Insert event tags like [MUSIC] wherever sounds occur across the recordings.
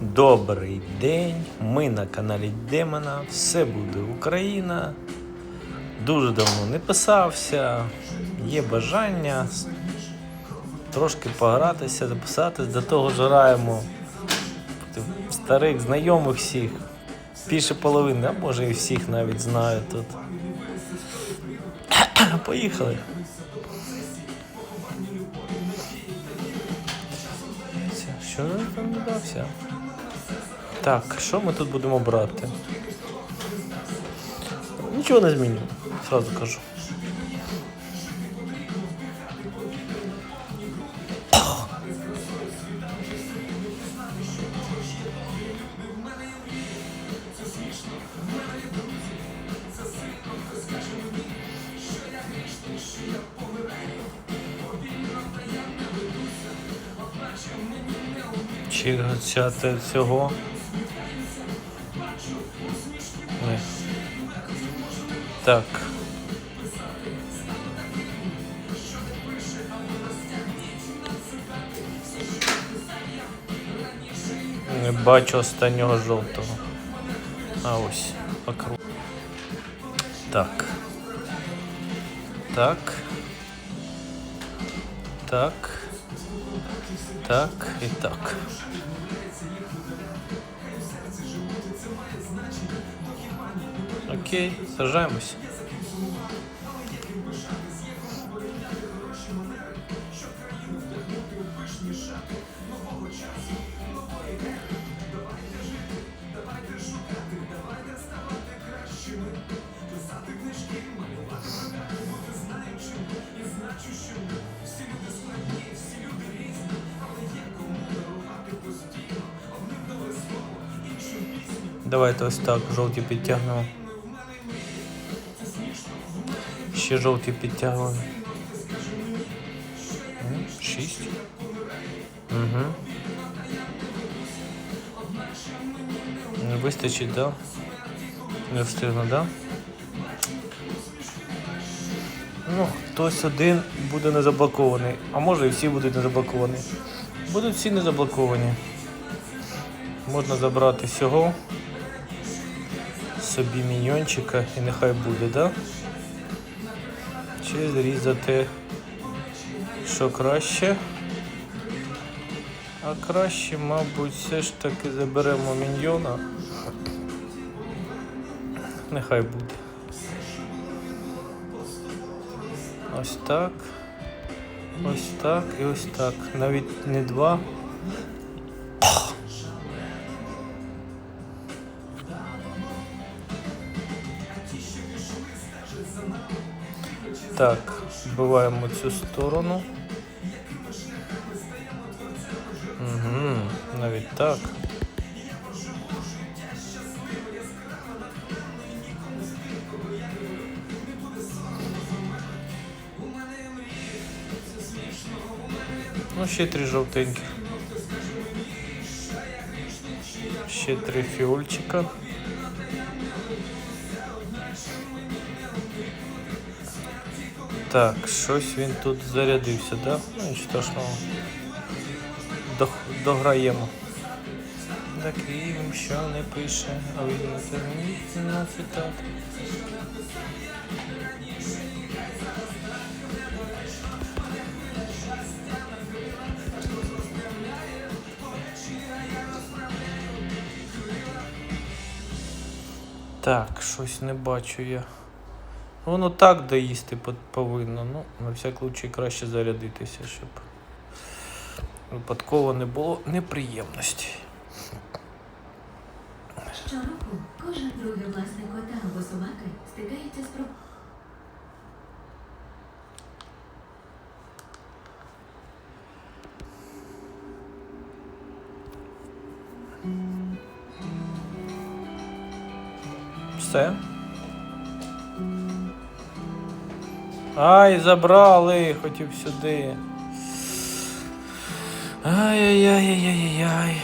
Добрий день! Ми на каналі Демона. Все буде Україна. Дуже давно не писався. Є бажання трошки погратися, записатись. До того ж граємо старих знайомих всіх. Більше половини, а може і всіх навіть знаю тут. [COUGHS] Поїхали. Що я там додався? Так, що ми тут будемо брати? Нічого не зміню, сразу кажу. Чи цього? Так. Не бачу останнього жовтого. А ось, покру. Так. Так. Так. Так і так. Окей, сажаємось. Давайте ось так жовті підтягнемо. Ще жовті підтягуємо. М, Шість. Угу. Не вистачить, да? Не встигну, да? Ну, хтось один буде не заблокований, а може і всі будуть не заблоковані. Будуть всі не заблоковані. Можна забрати всього собі міньйончика і нехай буде, да? Чи зрізати що краще? А краще, мабуть, все ж таки заберемо міньйона. Нехай буде. Ось так. Ось так і ось так. Навіть не два. Так, вбиваємо цю сторону. Угу, навіть так. Ну, ще три жовтенькі. Ще три фіольчика. Так, щось він тут зарядився, да? Ну, нічого страшного. Дох- Дограємо. Таким, що не пише, а він на це на цитат. Так, щось не бачу я. Воно так доїсти повинно. Ну, на всяк случай краще зарядитися, щоб випадково не було неприємностей. Щороку кожен другий власник кота або собаки стикається з проблемою. Все. Ай, забрали, хотів сюди. Ай-яй-яй-яй-яй-яй.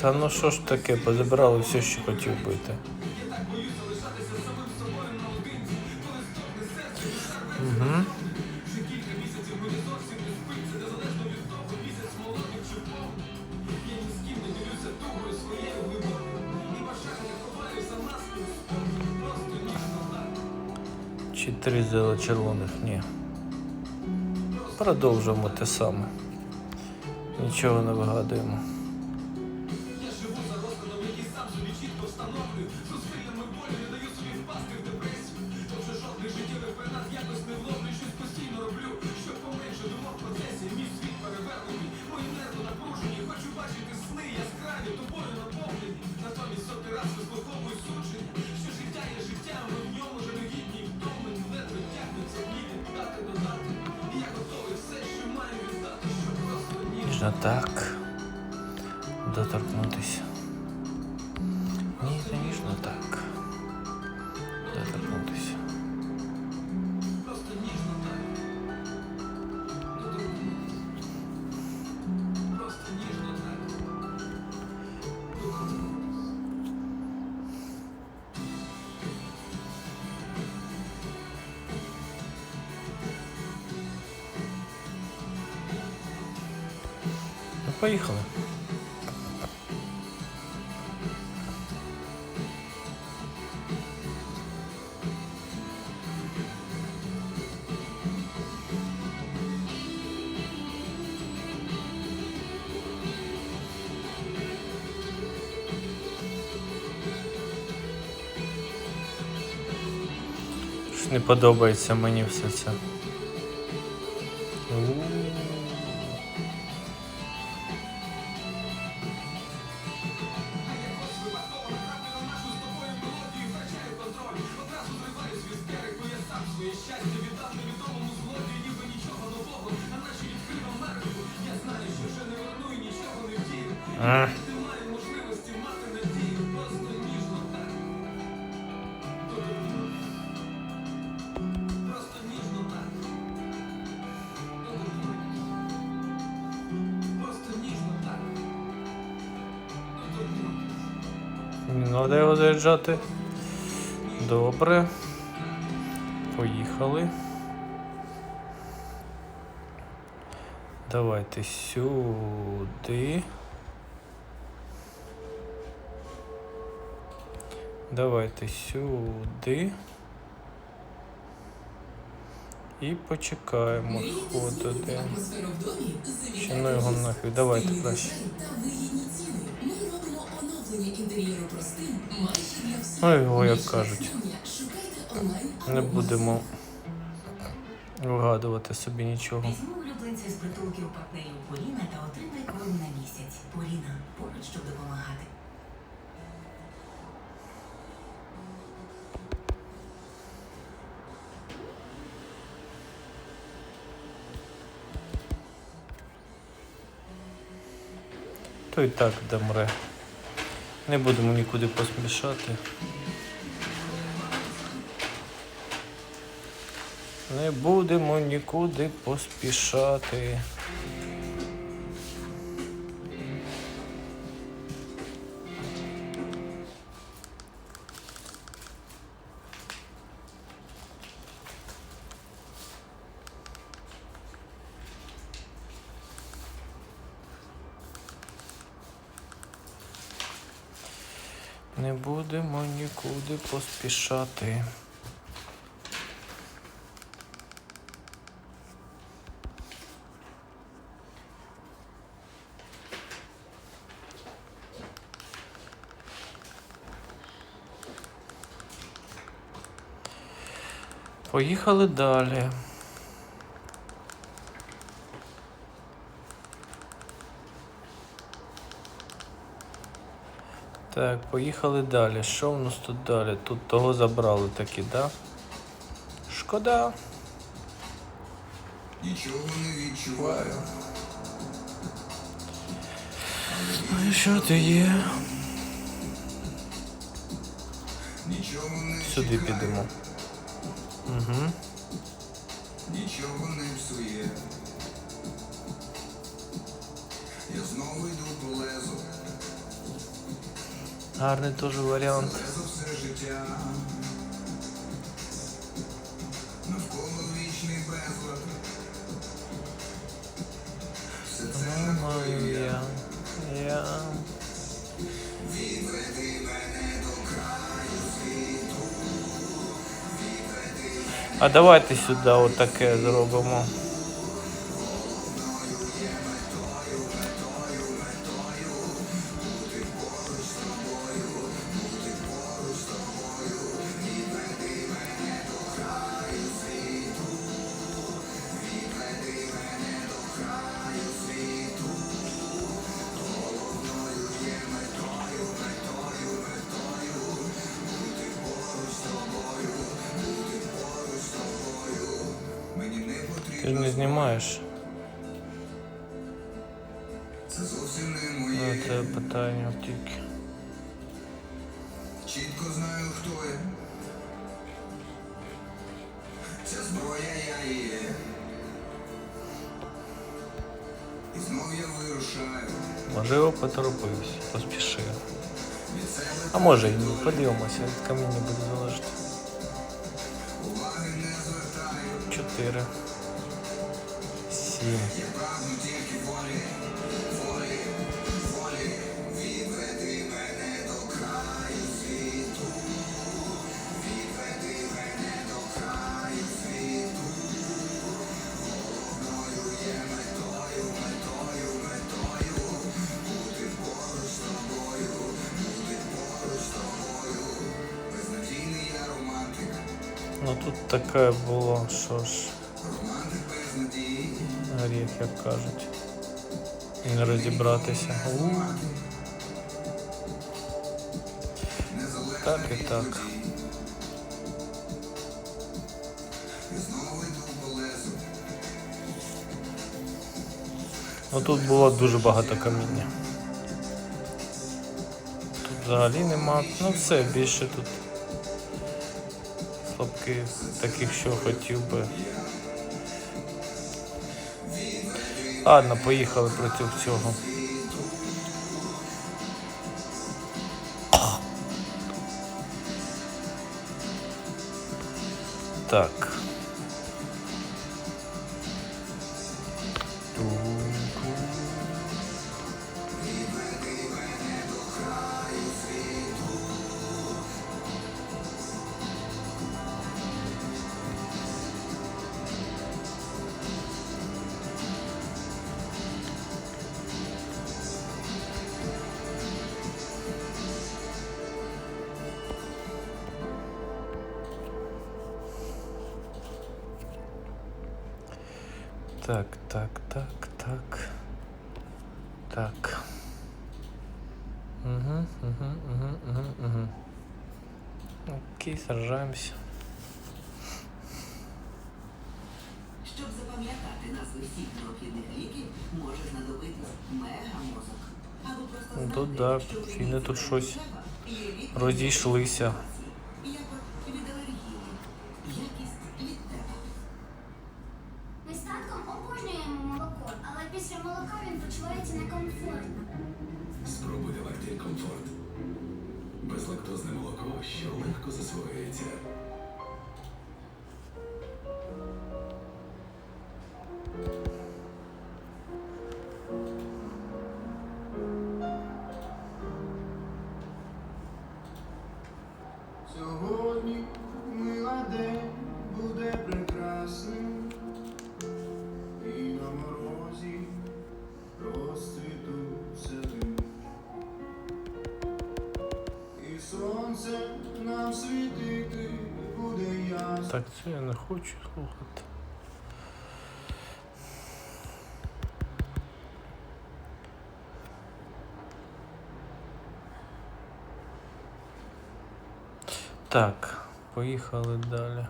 Та ну що ж таке, позабрали все, що хотів бити. Чи три зело червоних? Ні. Продовжуємо те саме. Нічого не вигадуємо. Поїхали. Не подобається мені все це. Не треба його заряджати. Добре. Поїхали. Давайте сюди. Давайте сюди. І почекаємо домі Чи ну його нафіг, давайте краще. Ну його, як кажуть. Не будемо вигадувати собі нічого. Візьми улюбленця з притулків партнерів Поліна та отримай корм на місяць. Поліна поруч, щоб допомагати. То і так домре. Не будемо нікуди поспішати. Не будемо нікуди поспішати. Не будемо нікуди поспішати. Поїхали далі. Так, поїхали далі. Що в нас тут далі? Тут того забрали таки, да? Шкода. Нічого не відчуваю. Ну і що ти є? Нічого не Сюди підемо. Угу. Нічого не псує. Я знову йду по лезу. Гарний теж варіант. Лезо все життя. Навколо вічний безлад. Все це Думаю я. Я. відведи мене до краю світу. А давайте сюди отаке зробимо. Знімаєш. Це зовсім не Ну, моє. це питання тільки. Чітко знаю, хто я. Ця зброя я є. І знов я вирушаю. Можливо, поторопився, поспішив. А може і ні, подивимося, від каміння буде залежати. Чотири. Ну тут таке було, що ж. Гріх, як кажуть. Не розібратися. Так і так. Ну тут було дуже багато каміння. Тут взагалі нема. Ну все, більше тут слабких таких, що хотів би. Ладно, поїхали проти цього. Так. Так, так, так, так. Так. Угу, угу, угу, угу, угу. Окей, сражаемся. Щоб запам'ятати назви всіх необхідних ліків, може знадобитись мегамозок. Або просто Ну, знати, тут да, що в ціни тут щось розійшлися. Молоко, що легко засвоюється. Сонце нам світити буде ясно. Так, це я не хочу слухати. Так, поїхали далі.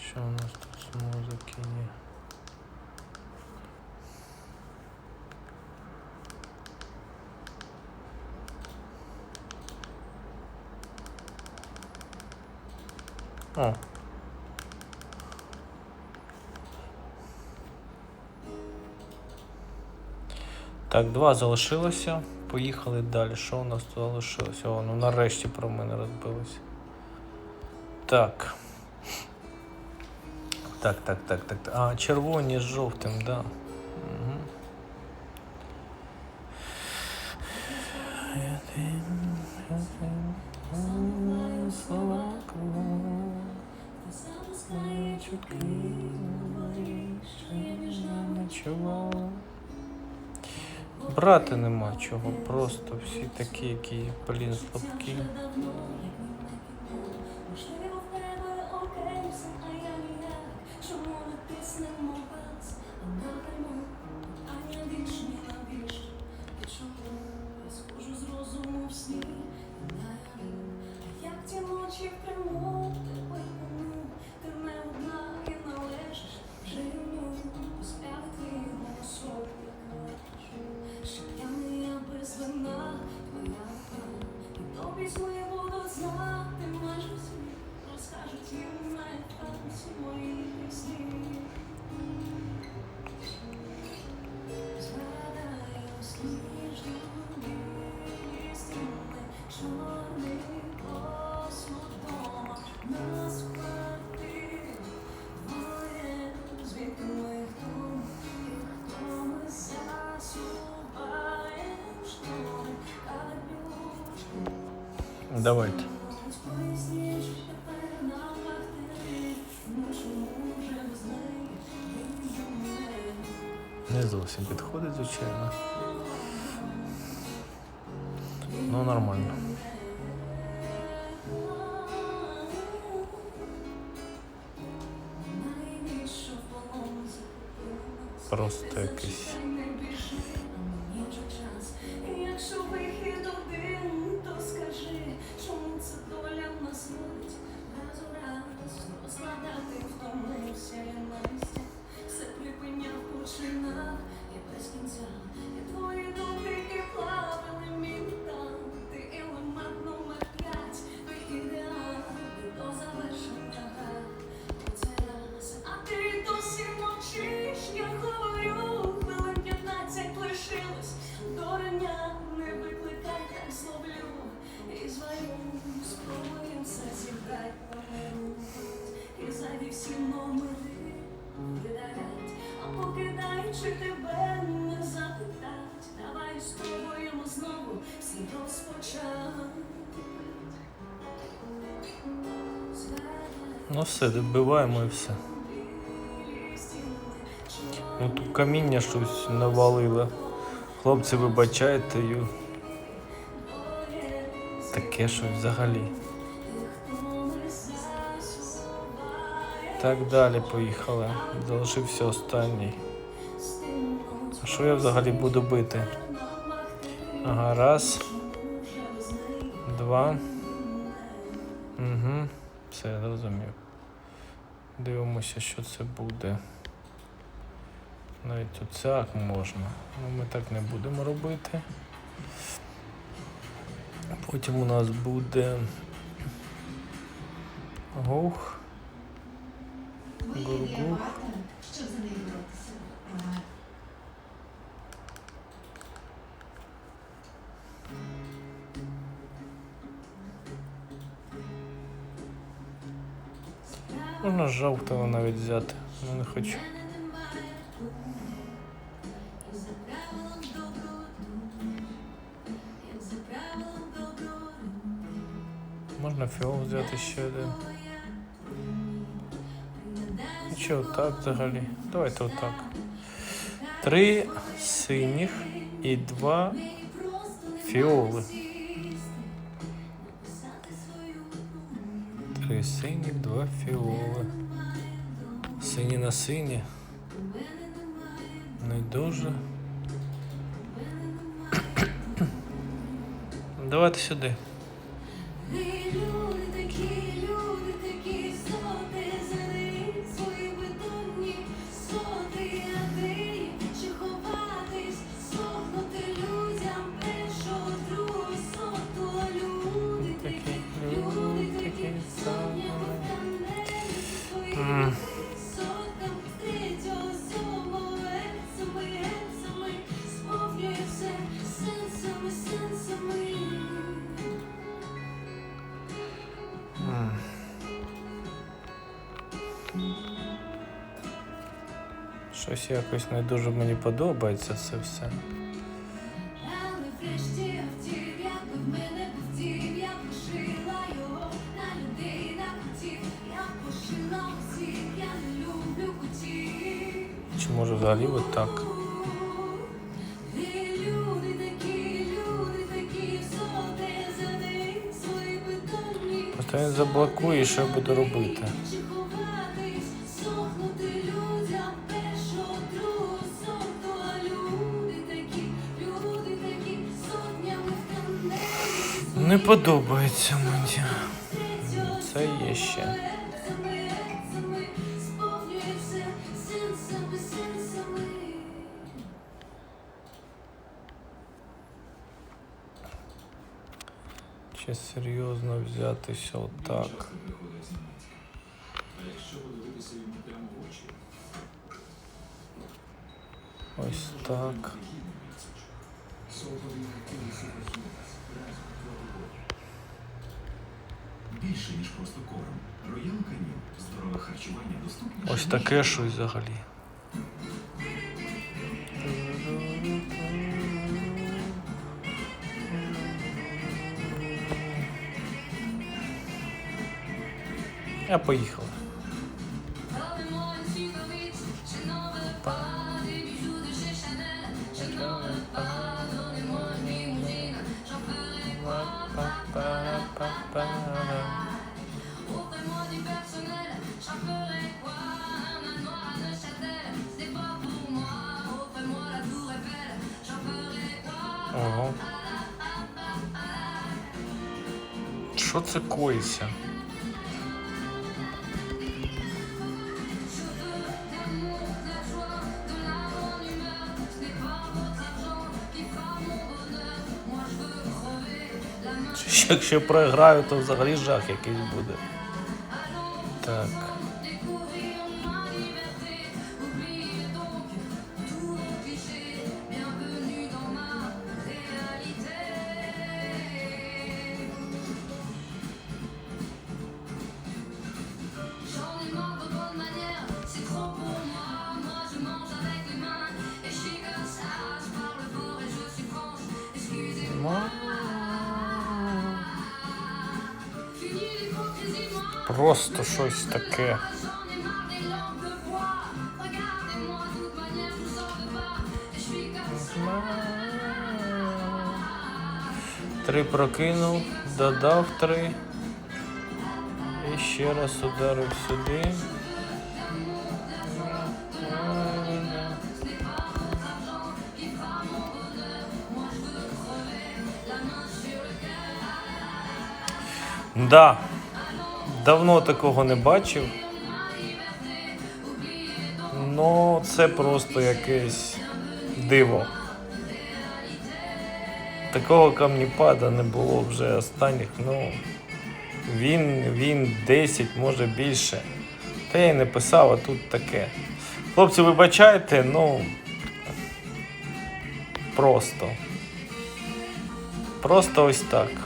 Що у нас тут з музики є? О. Так, два залишилося. Поїхали далі. Що у нас тут залишилося? О, ну нарешті про мене розбилося. Так. Так, так, так, так. так. А, червоні з жовтим, да. Ночувала. Брати нема чого, просто всі такі, які, блін, слабкі. Схожу з розуму в сні? Як ті ночі в Криму, Давайте. Не зовсім підходить, звичайно. Ну, нормально. Просто якийсь. Ну все, добиваємо і все. Ну тут каміння щось навалило. Хлопці, вибачайте, ю. таке щось взагалі. Так далі поїхали. Залишився останній. А що я взагалі буду бити? Ага, раз. Два. Угу. Все, я зрозумів. Дивимося, що це буде. Навіть тут так можна. Ну, ми так не будемо робити. Потім у нас буде гух. Гургух. Можна жовтого навіть взяти. Ну не хочу. Можна фіол взяти ще один. Ну чи отак взагалі? Давайте отак. Три синіх і два фіоли. Сині, два фіоли. Сині на сині. Не дуже. [COUGHS] Давайте сюди. Якось не дуже мені подобається це все. Не може взагалі от так. Просто він заблокує, що я буду робити. Не подобається мені. Це є ще. Серцями, серцями, сповнюється сенсами, сенсами. Чи серйозно взятися отак. Часто приходить зненацька. А якщо подивитися йому прямо в очі, Ось так. Більше, ніж просто корм. Роял Канін. Здорове харчування доступніше. Ось таке щось взагалі. Я поїхав. Що це коїться? Якщо програю, то взагалі жах якийсь буде. Suis comme ça. Три прокинув, додав три. І ще раз ударив сюди. Да. Давно такого не бачив. Ну, це просто якесь диво. Такого камніпада не було вже останніх, ну. Він, він 10, може більше. Та я й не писав, а тут таке. Хлопці, вибачайте, ну. Просто. Просто ось так.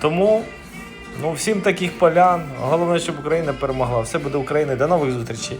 Тому, ну, всім таких полян. Головне, щоб Україна перемогла. Все буде Україна. До нових зустрічей.